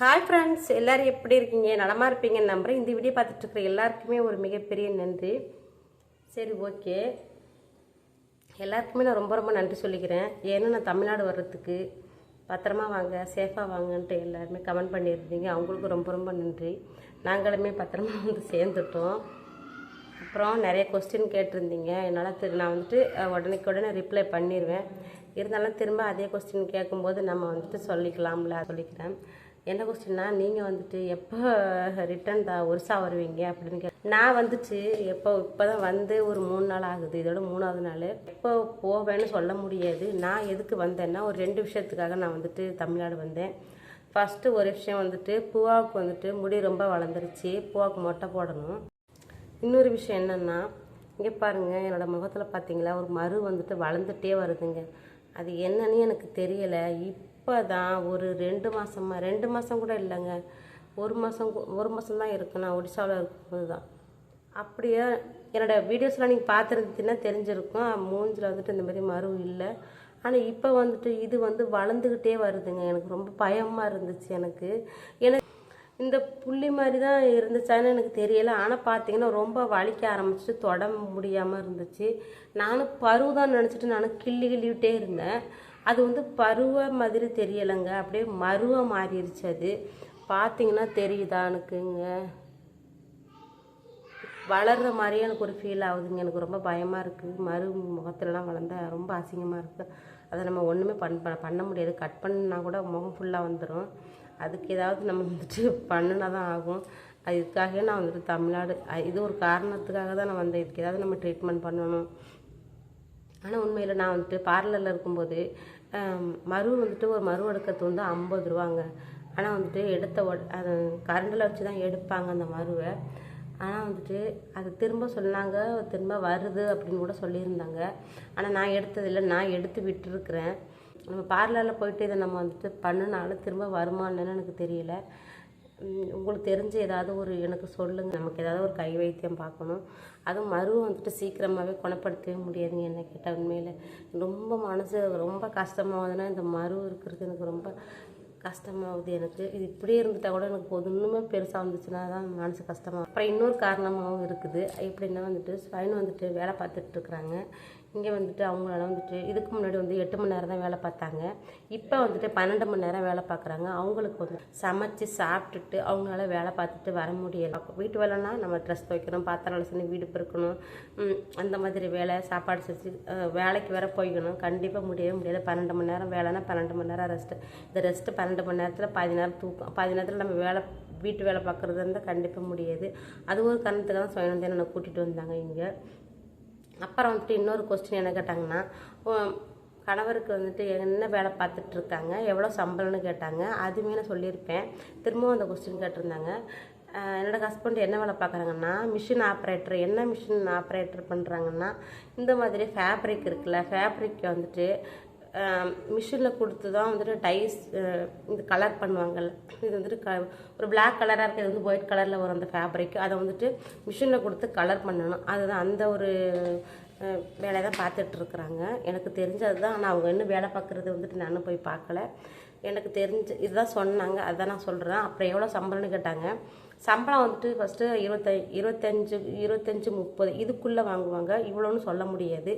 Hi friends எல்லோரும் எப்படி இருக்கீங்க? நலமாக இருப்பீங்கன்னு நம்புறேன். இந்த வீடியோ பார்த்துட்ருக்குற எல்லாருக்குமே ஒரு மிகப்பெரிய நன்றி. சரி ஓகே. எல்லாருக்குமே நான் ரொம்ப ரொம்ப நன்றி சொல்லிக்கிறேன். ஏன்னா நான் தமிழ்நாடு வர்றதுக்கு பத்திரமா வாங்க சேஃபாக வாங்கன்ட்டு எல்லாருமே கமெண்ட் பண்ணியிருந்தீங்க. அவங்களுக்கும் ரொம்ப ரொம்ப நன்றி. நாங்களுமே பத்திரமா வந்து சேர்ந்துட்டோம். அப்புறம் நிறைய கொஸ்டின் கேட்டிருந்தீங்க. என்னால் திரு நான் வந்துட்டு அஹ், உடனேக்கு உடனே ரிப்ளை பண்ணிடுவேன் இருந்தாலும் திரும்ப அதே கொஸ்டின் கேட்கும்போது நம்ம வந்துட்டு சொல்லிக்கலாம்ல சொல்லிக்கிறேன். என்ன கொஸ்டின்னா நீங்கள் வந்துட்டு எப்போ ரிட்டர்ன் தான் ஒரிசா வருவீங்க அப்படின்னு கே நான் வந்துட்டு எப்போ இப்போ தான் வந்து ஒரு மூணு நாள் ஆகுது. இதோட மூணாவது நாள். எப்போ போவேன்னு சொல்ல முடியாது. நான் எதுக்கு வந்தேன்னா ஒரு ரெண்டு விஷயத்துக்காக நான் வந்துட்டு தமிழ்நாடு வந்தேன். ஃபஸ்ட்டு ஒரு விஷயம் வந்துட்டு பூவாவுக்கு வந்துட்டு முடி ரொம்ப வளர்ந்துருச்சு. பூவாவுக்கு மொட்டை போடணும். இன்னொரு விஷயம் என்னென்னா இங்கே பாருங்கள் என்னோடய முகத்தில் பார்த்தீங்களா ஒரு மறு வந்துட்டு வளர்ந்துட்டே வருதுங்க. அது என்னன்னு எனக்கு தெரியலை. இப்போ தான் ஒரு ரெண்டு மாதமாக ரெண்டு மாதம் கூட இல்லைங்க. ஒரு மாதம் ஒரு மாதம் தான் இருக்கு. நான் ஒடிசாவில் இருக்கும்போது தான் அப்படியே என்னோடய வீடியோஸ்லாம் நீங்கள் பார்த்துருந்துச்சின்னா தெரிஞ்சிருக்கும். மூஞ்சில் வந்துட்டு இந்த மாதிரி மறு இல்லை. ஆனால் இப்போ வந்துட்டு இது வந்து வளர்ந்துக்கிட்டே வருதுங்க. எனக்கு ரொம்ப பயமாக இருந்துச்சு எனக்கு. எனக்கு இந்த புள்ளி மாதிரி தான் இருந்துச்சான்னு எனக்கு தெரியலை. ஆனால் பார்த்தீங்கன்னா ரொம்ப வலிக்க ஆரம்பிச்சிட்டு தொட முடியாமல் இருந்துச்சு. நானும் பருவ தான் நினச்சிட்டு நானும் கிள்ளி கிள்ளிக்கிட்டே இருந்தேன். அது வந்து பருவ மாதிரி தெரியலைங்க. அப்படியே மருவ மாறிடுச்சு அது. பார்த்தீங்கன்னா தெரியுதா எனக்குங்க. வளர்ற மாதிரியே எனக்கு ஒரு ஃபீல் ஆகுதுங்க. எனக்கு ரொம்ப பயமாக இருக்குது மறு முகத்துலலாம் வளர்ந்தா ரொம்ப அசிங்கமாக இருக்குது அதை நம்ம ஒன்றுமே பண் ப- பண்ண முடியாது. கட் பண்ணால் கூட முகம் ஃபுல்லாக வந்துடும் அதுக்கு ஏதாவது நம்ம வந்துட்டு பண்ணினா தான் ஆகும். அதுக்காகவே நான் வந்துட்டு தமிழ்நாடு இது ஒரு காரணத்துக்காக தான் நான் வந்தேன். இதுக்கு ஏதாவது நம்ம ட்ரீட்மெண்ட் பண்ணணும். ஆனால் உண்மையில் நான் வந்துட்டு பார்லரில் இருக்கும்போது மறு மரு வந்துட்டு ஒரு மறு எடுக்கிறது வந்து ஐம்பது ரூபாங்க. ஆனால் வந்துட்டு எடுத்த அது கரண்டில் வச்சு தான் எடுப்பாங்க அந்த மருவை ஆனால் வந்துட்டு அது திரும்ப சொன்னாங்க திரும்ப வருது அப்படின்னு கூட சொல்லியிருந்தாங்க. ஆனால் நான் எடுத்ததில்லை நான் எடுத்து விட்டுருக்குறேன். நம்ம பார்லரில் போயிட்டு இதை நம்ம வந்துட்டு பண்ணினாலும் திரும்ப வருமானன்னு எனக்கு தெரியல. உங்களுக்கு தெரிஞ்ச ஏதாவது ஒரு எனக்கு சொல்லுங்கள் நமக்கு ஏதாவது ஒரு கை வைத்தியம் பார்க்கணும். அதுவும் மருவை வந்துட்டு சீக்கிரமாகவே குணப்படுத்தவே முடியாதுங்க என்ன கேட்டால் உண்மையில். ரொம்ப மனசு ரொம்ப கஷ்டமாகுதுன்னா இந்த மரு இருக்கிறது எனக்கு ரொம்ப கஷ்டமாகுது எனக்கு. இது இப்படியே இருந்துட்டால் கூட எனக்கு ஒன்றுமே பெருசாக வந்துச்சுன்னா தான் மனசு கஷ்டமாக அப்புறம் இன்னொரு காரணமாகவும் இருக்குது. எப்படின்னா வந்துட்டு ஸ்வைன் வந்துட்டு வேலை பார்த்துட்டு இருக்கிறாங்க. இங்கே வந்துட்டு அவங்களால வந்துட்டு இதுக்கு முன்னாடி வந்து எட்டு மணி நேரம் தான் வேலை பார்த்தாங்க. இப்போ வந்துட்டு பன்னெண்டு மணி நேரம் வேலை பார்க்குறாங்க. அவங்களுக்கு வந்து சமைச்சு சாப்பிட்டுட்டு அவங்களால வேலை பார்த்துட்டு வர முடியல. வீட்டு வேலைன்னா நம்ம ட்ரெஸ் துவைக்கணும் பாத்திரம் செஞ்சு வீடு பெருக்கணும் அந்த மாதிரி வேலை சாப்பாடு செஞ்சு வேலைக்கு வேற போய்க்கணும். கண்டிப்பாக முடியவே முடியாது. பன்னெண்டு மணி நேரம் வேலைன்னா பன்னெண்டு மணி நேரம் ரெஸ்ட்டு இந்த ரெஸ்ட்டு பன்னெண்டு மணி நேரத்தில் பாதி நேரம் தூக்கம் பாதி நேரத்தில் நம்ம வேலை வீட்டு வேலை பார்க்குறது இருந்தால் கண்டிப்பாக முடியாது. அது ஒரு காரணத்துக்காக தான் சுயநந்தேன் என்னை கூட்டிகிட்டு வந்தாங்க இங்கே. அப்புறம் வந்துட்டு இன்னொரு கொஸ்டின் என்ன கேட்டாங்கன்னா கணவருக்கு வந்துட்டு என்ன வேலை பார்த்துட்டு இருக்காங்க எவ்வளோ சம்பளம்னு கேட்டாங்க. அதுவுமே நான் சொல்லியிருப்பேன். திரும்பவும் அந்த கொஸ்டின் கேட்டிருந்தாங்க. என்னோடய என்னோட ஹஸ்பண்ட் என்ன வேலை பார்க்குறாங்கன்னா மிஷின் ஆப்ரேட்டர் என்ன மிஷின் ஆப்ரேட்டர் பண்ணுறாங்கன்னா இந்த மாதிரி ஃபேப்ரிக் இருக்குல்ல ஃபேப்ரிக் வந்துட்டு மிஷினில் கொடுத்து தான் வந்துட்டு டைஸ் இது கலர் பண்ணுவாங்கல்ல. இது வந்துட்டு க ஒரு பிளாக் கலராக இருக்குது இது வந்து ஒயிட் கலரில் வரும் அந்த ஃபேப்ரிக் அதை வந்துட்டு மிஷினில் கொடுத்து கலர் பண்ணணும். அதுதான் அந்த ஒரு வேலையை தான் பார்த்துட்டு இருக்கிறாங்க. எனக்கு தெரிஞ்சது தான் ஆனால் அவங்க இன்னும் வேலை பார்க்குறது வந்துட்டு நானும் போய் பார்க்கல. எனக்கு தெரிஞ்சு இதுதான் சொன்னாங்க. அதுதான் நான் சொல்கிறேன் அப்புறம் எவ்வளோ சம்பளம்னு கேட்டாங்க. சம்பளம் வந்துட்டு ஃபஸ்ட்டு இருபத்தை இருபத்தஞ்சு இருபத்தஞ்சு முப்பது இதுக்குள்ளே வாங்குவாங்க. இவ்வளோன்னு சொல்ல முடியாது.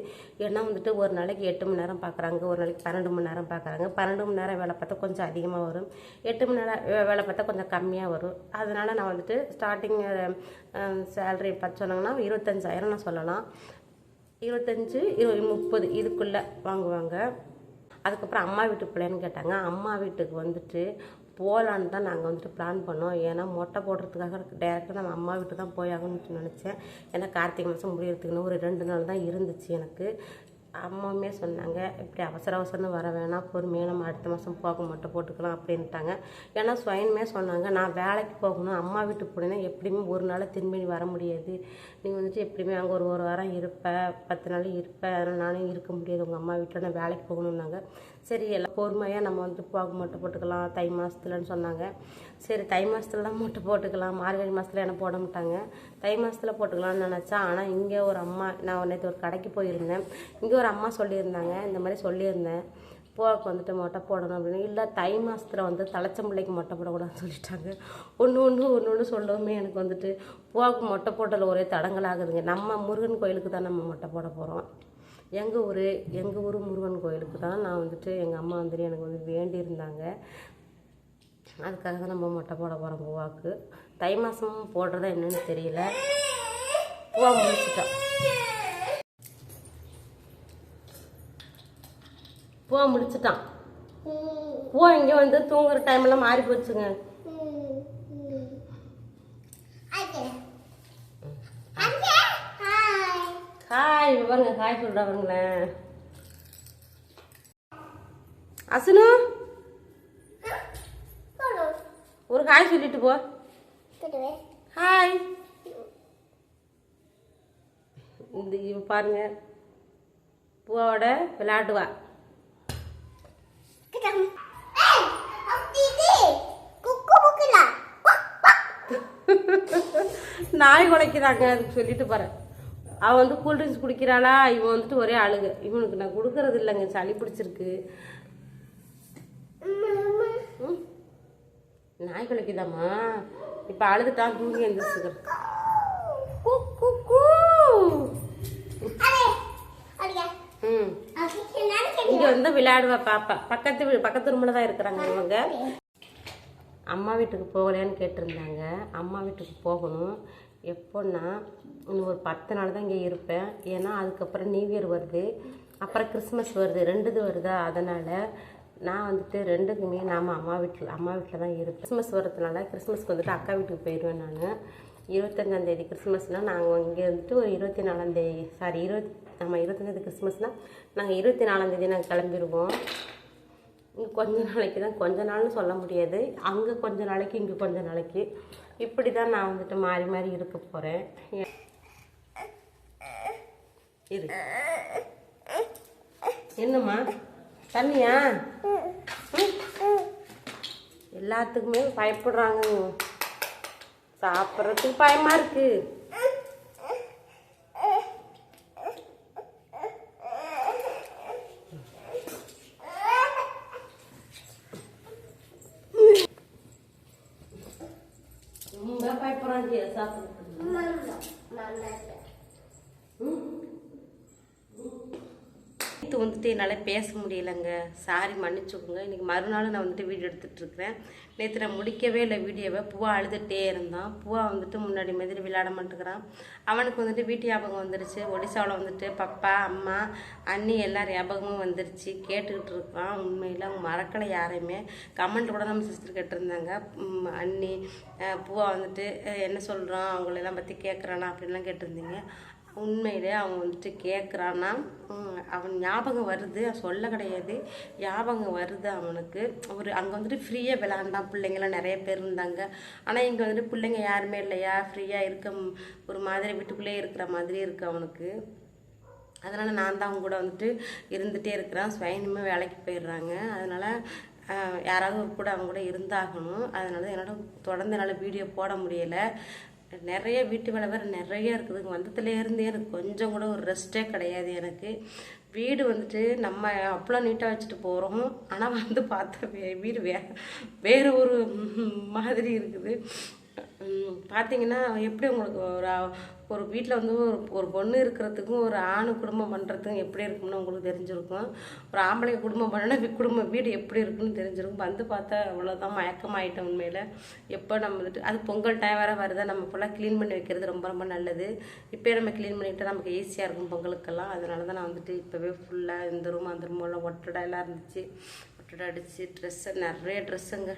ஏன்னா வந்துட்டு ஒரு நாளைக்கு எட்டு மணி நேரம் பார்க்குறாங்க ஒரு நாளைக்கு பன்னெண்டு மணி நேரம் பார்க்குறாங்க பன்னெண்டு மணி நேரம் வேலை பார்த்தா கொஞ்சம் அதிகமாக வரும். எட்டு மணி நேரம் வேலை பார்த்தா கொஞ்சம் கம்மியாக வரும். அதனால் நான் வந்துட்டு ஸ்டார்டிங் சேலரி பார்த்து சொன்னாங்கன்னா இருபத்தஞ்சாயிரம் நான் சொல்லலாம். இருபத்தஞ்சு இரு முப்பது இதுக்குள்ளே வாங்குவாங்க. அதுக்கப்புறம் அம்மா வீட்டு பிள்ளைன்னு கேட்டாங்க. அம்மா வீட்டுக்கு வந்துட்டு போகலான்னு தான் நாங்கள் வந்துட்டு பிளான் பண்ணோம். ஏன்னா மொட்டை போடுறதுக்காக டேரெக்டாக நம்ம அம்மா வீட்டு தான் போய் ஆகணும்னு நினச்சேன். ஏன்னா கார்த்திகை மாதம் முடியறதுக்குன்னு ஒரு ரெண்டு நாள் தான் இருந்துச்சு எனக்கு. அம்மாவுமே சொன்னாங்க இப்படி அவசர அவசரம்னு வர வேணாம். பொறுமையாக நம்ம அடுத்த மாதம் போக மட்டும் போட்டுக்கலாம் அப்படின்ட்டாங்க. ஏன்னா ஸ்வயன்மே சொன்னாங்க நான் வேலைக்கு போகணும். அம்மா வீட்டுக்கு போனேன்னா எப்படியுமே ஒரு நாள் திரும்பி நீ வர முடியாது. நீ வந்துட்டு எப்படியுமே அங்கே ஒரு ஒரு வாரம் இருப்ப. பத்து நாள் இருப்ப. அதனால் நானும் இருக்க முடியாது. உங்கள் அம்மா வீட்டில் நான் வேலைக்கு போகணுன்னாங்க சரி எல்லாம் பொறுமையாக நம்ம வந்து போக மூட்டை போட்டுக்கலாம். தை மாதத்துலன்னு சொன்னாங்க. சரி தை மாதத்துல தான் மூட்டை போட்டுக்கலாம். மார்கழி மாதத்துல என்ன போட மாட்டாங்க. தை மாதத்துல போட்டுக்கலாம்னு நினச்சா ஆனால் இங்கே ஒரு அம்மா நான் நேற்று ஒரு கடைக்கு போயிருந்தேன். இங்கே ஒரு அம்மா சொல்லியிருந்தாங்க. இந்த மாதிரி சொல்லியிருந்தேன். போக்கு வந்துட்டு மொட்டை போடணும் அப்படின்னு. இல்லை தை மாதத்தில் வந்து தலைச்சம்பிள்ளைக்கு மொட்டை போடக்கூடாதுன்னு சொல்லிட்டாங்க. ஒன்று ஒன்று ஒன்று ஒன்று சொல்லவுமே எனக்கு வந்துட்டு போக்கு மொட்டை போட்டதில் ஒரே தடங்கலாகுதுங்க நம்ம முருகன் கோயிலுக்கு தான் நம்ம மொட்டை போட போகிறோம் எங்கள் ஊர் எங்கள் ஊர் முருகன் கோயிலுக்கு தான் நான் வந்துட்டு எங்கள் அம்மா வந்துட்டு எனக்கு வந்து வேண்டியிருந்தாங்க. அதுக்காக தான் நம்ம மொட்டை போட போகிறோம் பூவாக்கு தை மாதம் போடுறதா என்னன்னு தெரியல. பூவா முடிச்சிட்டோம். பூவா முடிச்சிட்டான். பூவா இங்கே வந்து தூங்குற டைம்லாம் மாறி போச்சுங்க ஹாய் பாருங்க ஹாய் சொல்கிறாங்களேன் அசனு? ஒரு ஹாய் சொல்லிட்டு போ. ஹாய். இந்த பாருங்க. பூவோட விளையாடுவா. நாய் உடைக்கிறாங்க அதுக்கு சொல்லிட்டு போகிறேன் அவன் வந்து கூல்ட்ரிங்க்ஸ் குடிக்கிறாளா? இவன் வந்துட்டு ஒரே அழுகு. இவனுக்கு நான் கொடுக்கறது இல்லைங்க சளி பிடிச்சிருக்கு. நாய் குலைக்குதாம்மா? இப்போ அழுதுட்டான் தூங்கி எழுந்திரிச்சுக்கிறேன் இங்க வந்து விளையாடுவா பாப்பா. பக்கத்து பக்கத்து ரூம்ல தான் இருக்கிறாங்க இவங்க. அம்மா வீட்டுக்கு போகலையான்னு கேட்டிருந்தாங்க. அம்மா வீட்டுக்கு போகணும். எப்போன்னா இன்னும் ஒரு பத்து நாள் தான் இங்கே இருப்பேன். ஏன்னா அதுக்கப்புறம் நியூ இயர் வருது. அப்புறம் கிறிஸ்மஸ் வருது. ரெண்டுது வருதா? அதனால் நான் வந்துட்டு ரெண்டுக்குமே நாம் அம்மா வீட்டில் அம்மா வீட்டில் தான் இருப்பேன். கிறிஸ்மஸ் வரதுனால கிறிஸ்மஸ்க்கு வந்துட்டு அக்கா வீட்டுக்கு போயிடுவேன் நான். இருபத்தஞ்சாந்தேதி கிறிஸ்மஸ்னால் நாங்கள் இங்கே வந்துட்டு ஒரு இருபத்தி நாலாந்தேதி சாரி இருபத்தி நம்ம இருபத்தஞ்சாந்தேதி கிறிஸ்மஸ்னால் நாங்கள் இருபத்தி நாலாந்தேதி நாங்கள் கிளம்பிடுவோம் கொஞ்ச நாளைக்கு தான் கொஞ்ச நாள்னு சொல்ல முடியாது. அங்கே கொஞ்ச நாளைக்கு இங்கே கொஞ்ச நாளைக்கு. இப்படி தான் நான் வந்துட்டு மாறி மாறி இருக்க போகிறேன் இரு. என்னம்மா? தண்ணியா? எல்லாத்துக்குமே பயப்படுறாங்க. சாப்பிட்றதுக்கு பயமாக இருக்குது பயமா இருக்கு ரொம்ப பயப்படுறாங்க சாப்பிட்றதுக்கு நேற்று வந்துட்டு என்னால் பேச முடியலைங்க. சாரி மன்னிச்சுக்கோங்க. இன்றைக்கி மறுநாள் நான் வந்துட்டு வீடியோ எடுத்துகிட்ருக்கிறேன் நேற்று நான் முடிக்கவே இல்லை வீடியோவை. பூவா அழுதுகிட்டே இருந்தான். பூவா வந்துட்டு முன்னாடி மாதிரி விளையாட மாட்டேங்கிறான். அவனுக்கு வந்துட்டு வீட்டு ஞாபகம் வந்துருச்சு. ஒடிசாவில் வந்துட்டு பப்பா அம்மா அண்ணி எல்லார் ஞாபகமும் வந்துருச்சு. கேட்டுக்கிட்டு இருக்கான். உண்மையில் அவங்க மறக்கலை யாரையுமே. கமெண்ட் கூட நம்ம சிஸ்டர் கேட்டிருந்தாங்க. அண்ணி பூவா வந்துட்டு என்ன சொல்கிறான் அவங்களெல்லாம் பற்றி கேட்குறானா அப்படின்லாம் கேட்டிருந்தீங்க. உண்மையிலே அவன் வந்துட்டு கேட்குறான்னா அவன் ஞாபகம் வருது. சொல்ல கிடையாது. ஞாபகம் வருது அவனுக்கு. ஒரு அங்கே வந்துட்டு ஃப்ரீயாக விளாண்டான் பிள்ளைங்களாம் நிறைய பேர் இருந்தாங்க. ஆனால் இங்கே வந்துட்டு பிள்ளைங்க யாருமே இல்லையா? ஃப்ரீயாக இருக்க ஒரு மாதிரி வீட்டுக்குள்ளேயே இருக்கிற மாதிரி இருக்கு அவனுக்கு. அதனால் நான் தான் அவங்க கூட வந்துட்டு இருந்துகிட்டே இருக்கிறேன். ஸ்வைனுமே வேலைக்கு போயிடுறாங்க. அதனால் யாராவது ஒரு கூட அவங்க கூட இருந்தாகணும். அதனால என்னால் தொடர்ந்து என்னால் வீடியோ போட முடியலை. நிறைய வீட்டு வேலை வேறு நிறைய இருக்குது. வந்ததுலேருந்தே எனக்கு கொஞ்சம் கூட ஒரு ரெஸ்ட்டே கிடையாது எனக்கு. வீடு வந்துட்டு நம்ம அப்பளம் நீட்டாக வச்சுட்டு போகிறோம் ஆனால் வந்து பார்த்தா வீடு வே வேறு ஒரு மாதிரி இருக்குது. பார்த்தீங்கன்னா எப்படி உங்களுக்கு ஒரு ஒரு வீட்டில் வந்து ஒரு ஒரு பொண்ணு இருக்கிறதுக்கும் ஒரு ஆணு குடும்பம் பண்ணுறதுக்கும் எப்படி இருக்கும்னு உங்களுக்கு தெரிஞ்சிருக்கும்? ஒரு ஆம்பளை குடும்பம் பண்ணனா குடும்ப வீடு எப்படி இருக்குன்னு தெரிஞ்சிருக்கும். வந்து பார்த்தா அவ்வளோதான் மயக்கமாயிட்டோம் உண்மையில். எப்போ நம்ம வந்துட்டு அது பொங்கல் டைம் வேறு வருதா. நம்ம ஃபுல்லாக க்ளீன் பண்ணி வைக்கிறது ரொம்ப ரொம்ப நல்லது. இப்போயே நம்ம க்ளீன் பண்ணிக்கிட்டால் நமக்கு ஈஸியாக இருக்கும் பொங்கலுக்கெல்லாம். அதனால தான் நான் வந்துட்டு இப்போவே ஃபுல்லாக இந்த ரூம் அந்த ரூம் எல்லாம் ஒட்டடை எல்லாம் இருந்துச்சு. ஒட்டடை அடித்து ட்ரெஸ்ஸு நிறைய ட்ரெஸ்ஸுங்க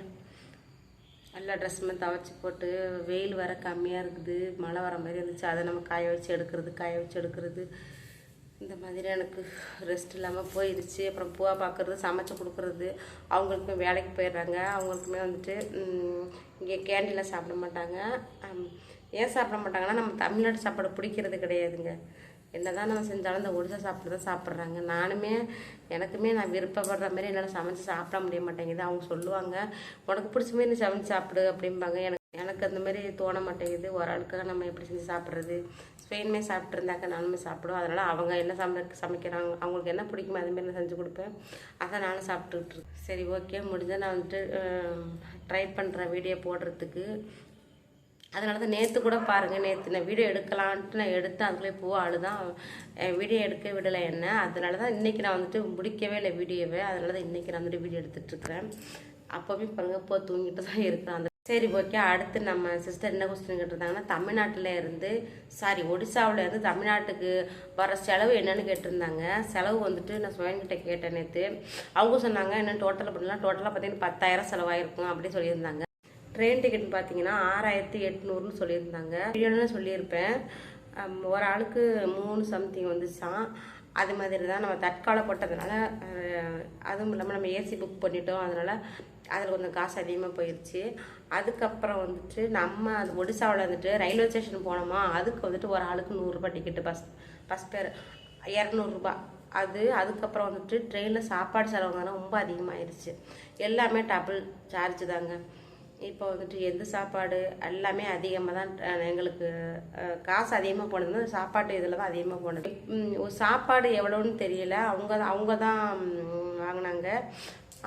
எல்லா ட்ரெஸ்ஸுமே துவச்சி போட்டு வெயில் வர கம்மியாக இருக்குது மழை வர மாதிரி இருந்துச்சு. அதை நம்ம காய வச்சு எடுக்கிறது காய வச்சு எடுக்கிறது. இந்த மாதிரி எனக்கு ரெஸ்ட் இல்லாமல் போயிடுச்சு அப்புறம் பூவா பார்க்குறது சமைச்சு கொடுக்குறது. அவங்களுக்குமே வேலைக்கு போயிடுறாங்க. அவங்களுக்குமே வந்துட்டு இங்கே கேண்டீனில் சாப்பிட மாட்டாங்க. ஏன் சாப்பிட மாட்டாங்கன்னா நம்ம தமிழ்நாட்டு சாப்பாடு பிடிக்கிறது கிடையாதுங்க. என்னதான் நம்ம செஞ்சாலும் இந்த ஒடிசா சாப்பிட்டு தான் சாப்பிட்றாங்க. நானுமே எனக்குமே நான் விருப்பப்படுற மாதிரி என்னால் சமைச்சு சாப்பிட முடிய மாட்டேங்குது. அவங்க சொல்லுவாங்க உனக்கு பிடிச்ச மாதிரி நீ சமைச்சு சாப்பிடு அப்படிம்பாங்க. எனக்கு எனக்கு அந்த மாதிரி தோண மாட்டேங்குது. ஒரு ஆளுக்காக நம்ம எப்படி செஞ்சு சாப்பிட்றது? ஸ்பெயின்மே சாப்பிட்ருந்தாக்க நானுமே சாப்பிடுவோம் அதனால் அவங்க என்ன சமை சமைக்கிறாங்க அவங்களுக்கு என்ன பிடிக்குமோ அதுமாரி நான் செஞ்சு கொடுப்பேன். அதை நானும் சாப்பிட்டுக்கிட்டு இருக்கேன். சரி ஓகே. முடிஞ்சால் நான் வந்துட்டு ட்ரை பண்ணுறேன் வீடியோ போடுறதுக்கு. அதனால தான் நேற்று கூட பாருங்கள் நேற்று நான் வீடியோ எடுக்கலான்ட்டு நான் எடுத்து அதுக்குள்ளே பூ அழுதான் வீடியோ எடுக்க விடலை என்ன. அதனால தான் இன்றைக்கி நான் வந்துட்டு முடிக்கவே இல்லை வீடியோவை அதனால தான் இன்றைக்கி நான் வந்துட்டு வீடியோ எடுத்துகிட்ருக்குறேன் அப்போவே பாருங்கள் போ தூங்கிட்டு தான் இருக்கிறேன். அந்த சரி ஓகே அடுத்து நம்ம சிஸ்டர் என்ன கொஸ்டின் கேட்டிருந்தாங்கன்னா தமிழ்நாட்டில் இருந்து சாரி ஒடிசாவில் இருந்து தமிழ்நாட்டுக்கு வர செலவு என்னன்னு கேட்டிருந்தாங்க. செலவு வந்துட்டு நான் சுயன்கிட்ட கேட்டேன் நேற்று அவங்க சொன்னாங்க என்ன டோட்டலாக பண்ணலாம்? டோட்டலாக பார்த்தீங்கன்னா பத்தாயிரம் செலவாயிருக்கும் அப்படின்னு சொல்லியிருந்தாங்க. ட்ரெயின் டிக்கெட் பார்த்தீங்கன்னா ஆறாயிரத்தி எட்நூறுன்னு சொல்லியிருந்தாங்க. வீடியோன்னு சொல்லியிருப்பேன். ஒரு ஆளுக்கு மூணு சம்திங் வந்துச்சான் அது மாதிரி தான் நம்ம தற்கால போட்டதுனால அதுவும் இல்லாமல் நம்ம ஏசி புக் பண்ணிட்டோம். அதனால் அதில் கொஞ்சம் காசு அதிகமாக போயிடுச்சு அதுக்கப்புறம் வந்துட்டு நம்ம அது ஒடிசாவில் வந்துட்டு ரயில்வே ஸ்டேஷன் போனோமா அதுக்கு வந்துட்டு ஒரு ஆளுக்கு நூறுரூபா டிக்கெட்டு பஸ் பஸ் பேர் இரநூறுபா அது அதுக்கப்புறம் வந்துட்டு ட்ரெயினில் சாப்பாடு செலவு தானே ரொம்ப அதிகமாகிடுச்சு எல்லாமே டபுள் சார்ஜ் தாங்க. இப்போ வந்துட்டு எந்த சாப்பாடு எல்லாமே அதிகமாக தான் எங்களுக்கு காசு அதிகமாக போனது சாப்பாட்டு இதில் தான் அதிகமாக போனது. ஒரு சாப்பாடு எவ்வளோன்னு தெரியல. அவங்க தான் அவங்க தான் வாங்கினாங்க.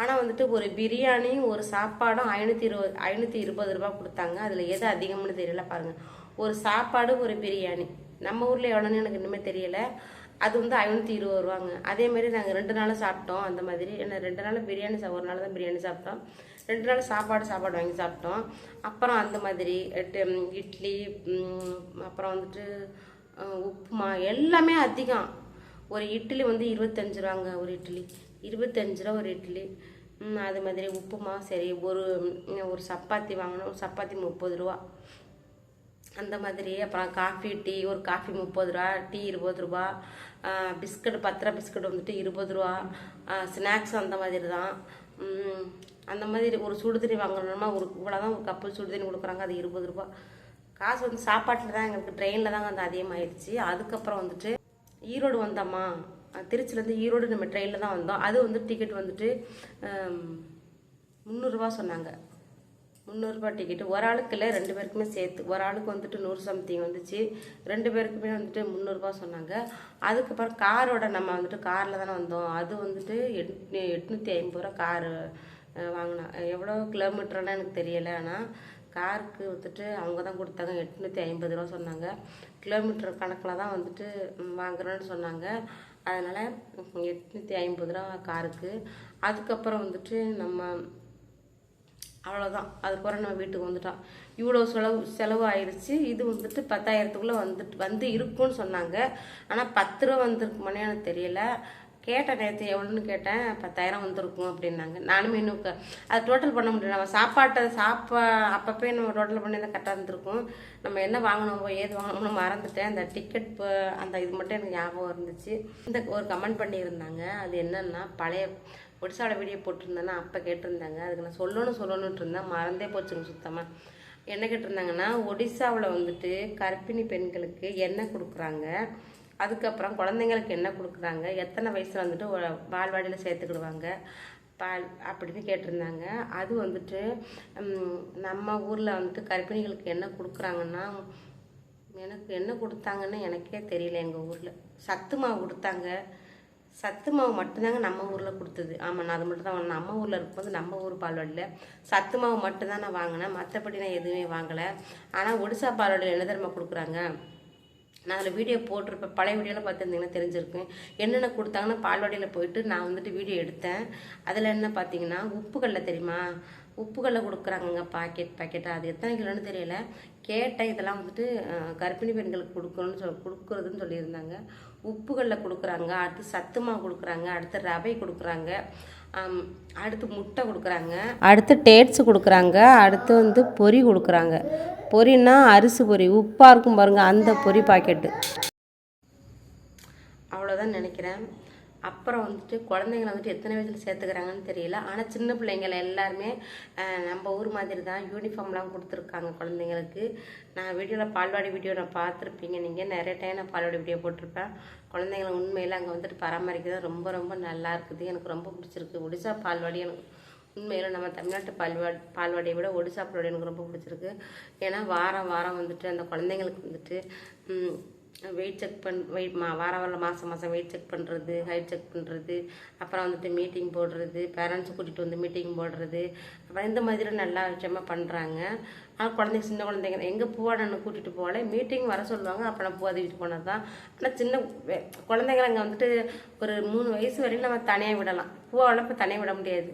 ஆனால் வந்துட்டு ஒரு பிரியாணி ஒரு சாப்பாடும் ஐநூற்றி இருபது ஐநூற்றி இருபது ரூபா கொடுத்தாங்க. அதில் எது அதிகம்னு தெரியல பாருங்கள் ஒரு சாப்பாடு ஒரு பிரியாணி. நம்ம ஊரில் எவ்வளோன்னு எனக்கு இன்னுமே தெரியல. அது வந்து ஐநூற்றி இருபது ரூபாங்க. அதேமாரி நாங்கள் ரெண்டு நாளும் சாப்பிட்டோம். அந்த மாதிரி. ஏன்னா ரெண்டு நாள் பிரியாணி சா ஒரு நாள் தான் பிரியாணி சாப்பிட்டோம். ரெண்டு நாள் சாப்பாடு சாப்பாடு வாங்கி சாப்பிட்டோம். அப்புறம் அந்த மாதிரி எட்டு- இட்லி அப்புறம் வந்துட்டு உப்புமா எல்லாமே அதிகம். ஒரு இட்லி வந்து இருபத்தஞ்சு ரூபாங்க ஒரு இட்லி. இருபத்தஞ்சு ரூபா ஒரு இட்லி. அது மாதிரி உப்புமா சரி ஒரு ஒரு சப்பாத்தி வாங்கினோம். ஒரு சப்பாத்தி முப்பது ரூபா. அந்த மாதிரி அப்புறம் காஃபி டீ ஒரு காஃபி முப்பது ரூபா டீ இருபது ரூபா. பிஸ்கட் பத்து ரூபா பிஸ்கட் வந்துட்டு இருபது ரூபா. ஸ்நாக்ஸ் அந்த மாதிரி தான். அந்த மாதிரி ஒரு சுடுதண்ணி வாங்கணும்னா ஒரு இவ்வளோ தான் ஒரு கப்பு சுடுதண்ணி கொடுக்குறாங்க அது இருபது ரூபா. காசு வந்து சாப்பாட்டில் தான் எங்களுக்கு ட்ரெயினில் தாங்க வந்து அதிகமாகிடுச்சு அதுக்கப்புறம் வந்துட்டு ஈரோடு வந்தோமா? திருச்சிலேருந்து ஈரோடு நம்ம ட்ரெயினில் தான் வந்தோம். அது வந்து டிக்கெட் வந்துட்டு முந்நூறுரூவா சொன்னாங்க. முந்நூறுரூபா டிக்கெட்டு ஒரு ஆளுக்கு இல்லை ரெண்டு பேருக்குமே சேர்த்து. ஒரு ஆளுக்கு வந்துட்டு நூறு சம்திங் வந்துச்சு. ரெண்டு பேருக்குமே வந்துட்டு முந்நூறுரூபா சொன்னாங்க. அதுக்கப்புறம் காரோட நம்ம வந்துட்டு காரில் தானே வந்தோம். அது வந்துட்டு எட் எட்நூற்றி ஐம்பது ரூபா காரு வாங்கினோம் எவ்வளோ கிலோமீட்டர்லாம் எனக்கு தெரியலை. ஆனால் காருக்கு வந்துட்டு அவங்க தான் கொடுத்தாங்க. எட்நூற்றி ஐம்பது ரூபா சொன்னாங்க. கிலோமீட்டர் கணக்கில் தான் வந்துட்டு வாங்குறோன்னு சொன்னாங்க. அதனால் எட்நூற்றி ஐம்பது ரூபா காருக்கு அதுக்கப்புறம் வந்துட்டு நம்ம அவ்வளோதான் அதுக்கப்புறம் நம்ம வீட்டுக்கு வந்துட்டோம். இவ்வளோ செலவு செலவு ஆயிடுச்சு இது வந்துட்டு பத்தாயிரத்துக்குள்ளே வந்துட்டு வந்து இருக்கும்னு சொன்னாங்க. ஆனால் பத்து ரூபா வந்திருக்குமானே எனக்கு தெரியல. கேட்டேன் நேற்று எவ்வளோன்னு கேட்டேன் பத்தாயிரம் வந்திருக்கும் அப்படின்னாங்க. நானுமே இன்னும் க- அது டோட்டல் பண்ண முடியல. நம்ம சாப்பாட்டை சாப்பா அப்பப்போ நம்ம டோட்டல் பண்ணி தான் கரெக்டாக இருந்திருக்கும். நம்ம என்ன வாங்கணுமோ ஏது வாங்கணும்னு மறந்துட்டேன். அந்த டிக்கெட் அந்த இது மட்டும் எனக்கு ஞாபகம் இருந்துச்சு. இந்த ஒரு கமெண்ட் பண்ணியிருந்தாங்க. அது என்னென்னா பழைய ஒடிசாவோட வீடியோ போட்டிருந்தேன்னா அப்போ கேட்டிருந்தாங்க. அதுக்கு நான் சொல்லணும் சொல்லணுன்ட்டு இருந்தேன். மறந்தே போச்சுங்க சுத்தமாக என்ன கேட்டிருந்தாங்கன்னா ஒடிசாவில் வந்துட்டு கர்ப்பிணி பெண்களுக்கு எண்ணெய் கொடுக்குறாங்க. அதுக்கப்புறம் குழந்தைங்களுக்கு என்ன கொடுக்குறாங்க எத்தனை வயசில் வந்துட்டு பால்வாடியில் சேர்த்துக்கிடுவாங்க பால் அப்படின்னு கேட்டிருந்தாங்க. அது வந்துட்டு நம்ம ஊரில் வந்துட்டு கர்ப்பிணிகளுக்கு என்ன கொடுக்குறாங்கன்னா எனக்கு என்ன கொடுத்தாங்கன்னு எனக்கே தெரியல எங்கள் ஊரில். சத்து மாவு கொடுத்தாங்க. சத்து மாவு மட்டும்தாங்க நம்ம ஊரில் கொடுத்தது. ஆமாம் நான் அது மட்டும் தான் நம்ம ஊரில் இருக்கும்போது நம்ம ஊர் பால்வாடியில் சத்து மாவு மட்டும்தான் நான் வாங்கினேன். மற்றபடி நான் எதுவுமே வாங்கலை. ஆனால் ஒடிசா பால்வாடியில் என்ன தெரியுமா கொடுக்குறாங்க நான் அதில் வீடியோ போட்டிருப்பேன். பழைய வீடியோலாம் பார்த்துருந்தீங்கன்னா தெரிஞ்சிருக்கும். என்னென்ன கொடுத்தாங்கன்னா பால்வாடியில் போயிட்டு நான் வந்துட்டு வீடியோ எடுத்தேன். அதில் என்ன பார்த்தீங்கன்னா உப்புக்கல்ல தெரியுமா? உப்புக்கல்ல கொடுக்குறாங்கங்க பாக்கெட் பாக்கெட்டாக அது எத்தனை கிலோன்னு தெரியல. கேட்டேன் இதெல்லாம் வந்துட்டு கர்ப்பிணி பெண்களுக்கு கொடுக்கணும்னு சொல் கொடுக்குறதுன்னு சொல்லியிருந்தாங்க. உப்புகளில் கொடுக்குறாங்க. அடுத்து சத்துமா கொடுக்குறாங்க. அடுத்து ரவை கொடுக்குறாங்க. அடுத்து முட்டை கொடுக்குறாங்க. அடுத்து டேட்ஸ் கொடுக்குறாங்க. அடுத்து வந்து பொரி கொடுக்குறாங்க. பொரின்னா அரிசி பொரி உப்பாக இருக்கும் பாருங்கள் அந்த பொரி பாக்கெட்டு அவ்வளோதான் நினைக்கிறேன். அப்புறம் வந்துட்டு குழந்தைங்கள வந்துட்டு எத்தனை வயசில் சேர்த்துக்கிறாங்கன்னு தெரியல. ஆனால் சின்ன பிள்ளைங்கள எல்லாருமே நம்ம ஊர் மாதிரி தான் யூனிஃபார்ம்லாம் கொடுத்துருக்காங்க குழந்தைங்களுக்கு. நான் வீடியோவில் பால்வாடி வீடியோ நான் பார்த்துருப்பீங்க. நீங்கள் நிறைய டைம் நான் பால்வாடி வீடியோ போட்டிருப்பேன். குழந்தைங்கள உண்மையில் அங்கே வந்துட்டு பராமரிக்கிறது ரொம்ப ரொம்ப நல்லா இருக்குது. எனக்கு ரொம்ப பிடிச்சிருக்கு. ஒடிசா பால்வாடி எனக்கு உண்மையில் நம்ம தமிழ்நாட்டு பால்வா பால்வாடியை விட ஒடிசா பால்வாடி எனக்கு ரொம்ப பிடிச்சிருக்கு. ஏன்னா வாரம் வாரம் வந்துட்டு அந்த குழந்தைங்களுக்கு வந்துட்டு வெயிட் செக் பண் வெயிட் மா வார வாரம் மாதம் மாதம் வெயிட் செக் பண்ணுறது ஹைட் செக் பண்ணுறது அப்புறம் வந்துட்டு மீட்டிங் போடுறது பேரண்ட்ஸை கூட்டிகிட்டு வந்து மீட்டிங் போடுறது அப்புறம் இந்த மாதிரி நல்லா விஷயமா பண்ணுறாங்க ஆனால் குழந்தைங்க சின்ன குழந்தைங்க எங்கே பூவாடன்னு கூட்டிகிட்டு போகல மீட்டிங் வர சொல்லுவாங்க அப்போ நான் பூவாதிக்கிட்டு போனது தான் ஆனால் சின்ன வே- குழந்தைங்கள அங்கே வந்துட்டு ஒரு மூணு வயசு வரையும் நம்ம தனியாக விடலாம். பூவாவில் இப்போ தனியாக விட முடியாது.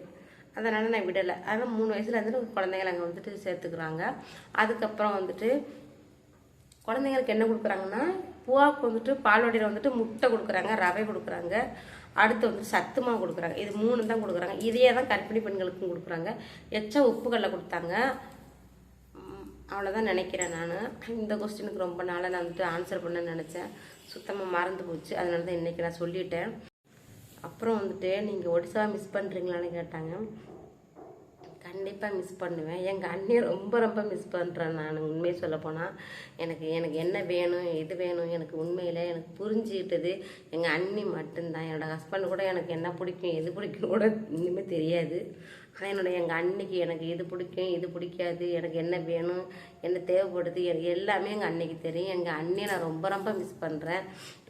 அதனால் நான் விடலை. அதனால் மூணு வயசில் வந்துட்டு குழந்தைங்கள அங்கே வந்துட்டு சேர்த்துக்கிறாங்க. அதுக்கப்புறம் வந்துட்டு குழந்தைங்களுக்கு என்ன கொடுக்குறாங்கன்னா பூவாவுக்கு வந்துட்டு பால்வாடியில் வந்துட்டு முட்டை கொடுக்குறாங்க ரவை கொடுக்குறாங்க. அடுத்து வந்து சத்து மாவு கொடுக்குறாங்க. இது மூணு தான் கொடுக்குறாங்க. இதையே தான் கர்ப்பிணி பெண்களுக்கும் கொடுக்குறாங்க. எச்சா உப்புகளில் கொடுத்தாங்க. அவ்வளோதான் நினைக்கிறேன் நான். இந்த கொஸ்டினுக்கு ரொம்ப நாளாக நான் வந்துட்டு ஆன்சர் பண்ண நினச்சேன். சுத்தமாக மறந்து போச்சு. அதனால தான் இன்றைக்கி நான் சொல்லிட்டேன். அப்புறம் வந்துட்டு நீங்கள் ஒடிசா மிஸ் பண்ணுறீங்களான்னு கேட்டாங்க. கண்டிப்பாக மிஸ் பண்ணுவேன். எங்கள் அண்ணியை ரொம்ப ரொம்ப மிஸ் பண்ணுறேன் நான் உண்மையை சொல்ல போனால் எனக்கு எனக்கு என்ன வேணும் எது வேணும் எனக்கு உண்மையில் எனக்கு புரிஞ்சுக்கிட்டது எங்கள் அண்ணி மட்டும்தான். என்னோடய ஹஸ்பண்ட் கூட எனக்கு என்ன பிடிக்கும் எது பிடிக்கும் கூட இன்னுமே தெரியாது. ஆனால் என்னுடைய எங்கள் அன்னைக்கு எனக்கு இது பிடிக்கும் இது பிடிக்காது எனக்கு என்ன வேணும் என்ன தேவைப்படுது எனக்கு எல்லாமே எங்கள் அன்னைக்கு தெரியும். எங்கள் அண்ணியை நான் ரொம்ப ரொம்ப மிஸ் பண்ணுறேன்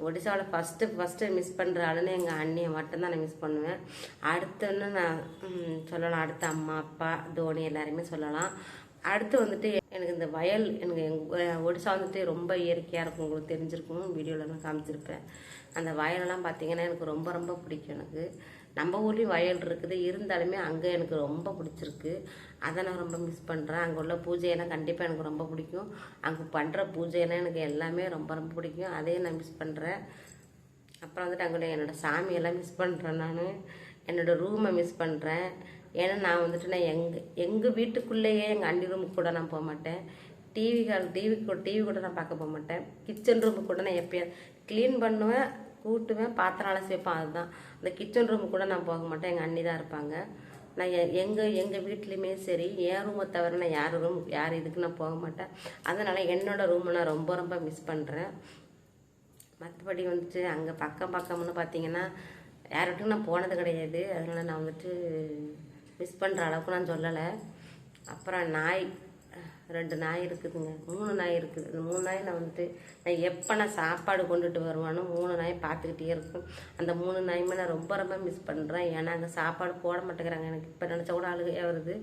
ஒடிசாவில் ஃபஸ்ட்டு ஃபஸ்ட்டு மிஸ் பண்ணுற ஆளுன்னு எங்கள் அண்ணியை மட்டும்தான் நான் மிஸ் பண்ணுவேன். அடுத்தன்னு நான் சொல்லலாம். அடுத்த அம்மா அப்பா தோனி எல்லாருமே சொல்லலாம். அடுத்து வந்துட்டு எனக்கு இந்த வயல் எனக்கு எங்கள் ஒடிசா வந்துட்டு ரொம்ப இயற்கையாக இருக்கும். உங்களுக்கு தெரிஞ்சிருக்கும். வீடியோவில் நான் காமிச்சிருப்பேன். அந்த வயலெல்லாம் பார்த்தீங்கன்னா எனக்கு ரொம்ப ரொம்ப பிடிக்கும் எனக்கு. நம்ம ஊர்லேயும் வயல் இருக்குது. இருந்தாலுமே அங்கே எனக்கு ரொம்ப பிடிச்சிருக்கு. அதை நான் ரொம்ப மிஸ் பண்ணுறேன் அங்கே உள்ள பூஜையெல்லாம் கண்டிப்பாக எனக்கு ரொம்ப பிடிக்கும். அங்கே பண்ணுற பூஜையெல்லாம் எனக்கு எல்லாமே ரொம்ப ரொம்ப பிடிக்கும். அதையும் நான் மிஸ் பண்ணுறேன் அப்புறம் வந்துட்டு அங்கே என்னோடய சாமியெல்லாம் மிஸ் பண்ணுறேன் நான். என்னோட ரூமை மிஸ் பண்ணுறேன் ஏன்னா நான் வந்துட்டு நான் எங்கள் எங்கள் வீட்டுக்குள்ளேயே எங்கள் அண்ணி ரூமுக்கு கூட நான் போக மாட்டேன். டிவி டிவி கூட டிவி கூட நான் பார்க்க போக மாட்டேன். கிச்சன் ரூமுக்கு கூட நான் எப்போயா க்ளீன் பண்ணுவேன். கூட்டுவேன் பாத்திரம் அலசி வைப்பேன் அதுதான். அந்த கிச்சன் ரூமுக்கு கூட நான் போக மாட்டேன் எங்கள் அண்ணி தான் இருப்பாங்க. நான் எ- எங்கள் வீட்லேயுமே சரி என் ரூமை தவிர நான் யார் ரூம் யார் இதுக்கு நான் போக மாட்டேன். அதனால் என்னோடய ரூமை நான் ரொம்ப ரொம்ப மிஸ் பண்ணுறேன் மற்றபடி வந்துட்டு அங்கே பக்கம் பக்கம்னு பார்த்தீங்கன்னா யார்கிட்டும் நான் போனது கிடையாது. அதனால் நான் வந்துட்டு மிஸ் பண்ணுற அளவுக்கு நான் சொல்லலை. அப்புறம் நாய் ரெண்டு நாய் இருக்குதுங்க. மூணு நாய் இருக்குது. அந்த மூணு நாய் நான் வந்துட்டு நான் எப்போ நான் சாப்பாடு கொண்டுட்டு வருவானோ மூணு நாய் பார்த்துக்கிட்டே இருக்கும். அந்த மூணு நாயுமே நான் ரொம்ப ரொம்ப மிஸ் பண்ணுறேன் ஏன்னா அங்கே சாப்பாடு போட மாட்டேங்கிறாங்க. எனக்கு இப்போ நினச்சா கூட அழுகையாக வருது.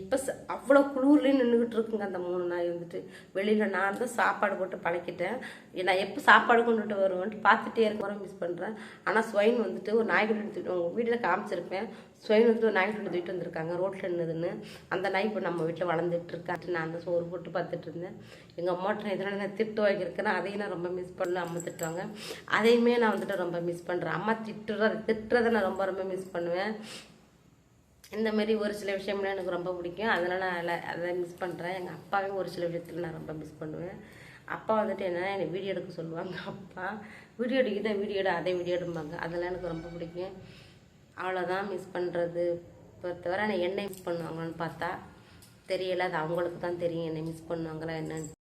எப்போ அவ்வளோ குளிர்லேயும் நின்றுக்கிட்டு இருக்குங்க அந்த மூணு நாய் வந்துட்டு. வெளியில் நான் தான் சாப்பாடு போட்டு பழக்கிட்டேன். நான் எப்போ சாப்பாடு கொண்டுட்டு வருவேன்ட்டு பார்த்துட்டே இருக்க மிஸ் பண்ணுறேன் ஆனால் ஸ்வைன் வந்துட்டு ஒரு நாய்க்குட்டி தூக்கிட்டு உங்கள் வீட்டில் காமிச்சிருப்பேன். ஸ்வைன் வந்துட்டு ஒரு நாய்க்குட்டி தூக்கிட்டு வந்திருக்காங்க ரோட்டில் நின்றுதுன்னு அந்த நாய் இப்போ நம்ம வீட்டில் வளர்ந்துட்டு இருக்காட்டு நான் அந்த சோறு போட்டு பார்த்துட்டு இருந்தேன். எங்கள் அம்மாட்ட இதனால் நான் திட்டு வாங்கியிருக்கேன் அதையும் நான் ரொம்ப மிஸ் பண்ணல. அம்மா திட்டுவாங்க. அதையுமே நான் வந்துட்டு ரொம்ப மிஸ் பண்ணுறேன் அம்மா திட்டுறது திட்டுறதை நான் ரொம்ப ரொம்ப மிஸ் பண்ணுவேன். இந்த மாதிரி ஒரு சில விஷயம்லாம் எனக்கு ரொம்ப பிடிக்கும். அதனால் நான் அதில் அதை மிஸ் பண்ணுறேன் எங்கள் அப்பாவே ஒரு சில விஷயத்தில் நான் ரொம்ப மிஸ் பண்ணுவேன். அப்பா வந்துட்டு என்னென்னா என்னை வீடியோ எடுக்க சொல்லுவாங்க. அப்பா வீடியோ எடுக்கிட்ட வீடியோ எடு அதே வீடியோ எடுப்பாங்க அதெல்லாம் எனக்கு ரொம்ப பிடிக்கும். அவ்வளோதான் மிஸ் பண்ணுறது பொறுத்தவரை நான் என்னை மிஸ் பண்ணுவாங்கன்னு பார்த்தா தெரியல. அது அவங்களுக்கு தான் தெரியும். என்னை மிஸ் பண்ணுவாங்களா என்னன்னு.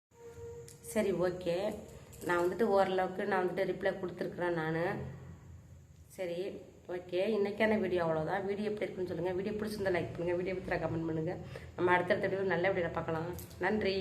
சரி ஓகே நான் வந்துட்டு ஓரளவுக்கு நான் வந்துட்டு ரிப்ளை கொடுத்துருக்குறேன் நான். சரி. ஓகே இன்றைக்கான வீடியோ அவ்வளோதான் வீடியோ எப்படி இருக்குன்னு சொல்லுங்கள் வீடியோ பிடிச்சிருந்தா லைக் பண்ணுங்கள் வீடியோ பற்றி கமெண்ட் பண்ணுங்கள் நம்ம அடுத்தடுத்த வீடியோ நல்ல வீடியோவில் பார்க்கலாம். நன்றி.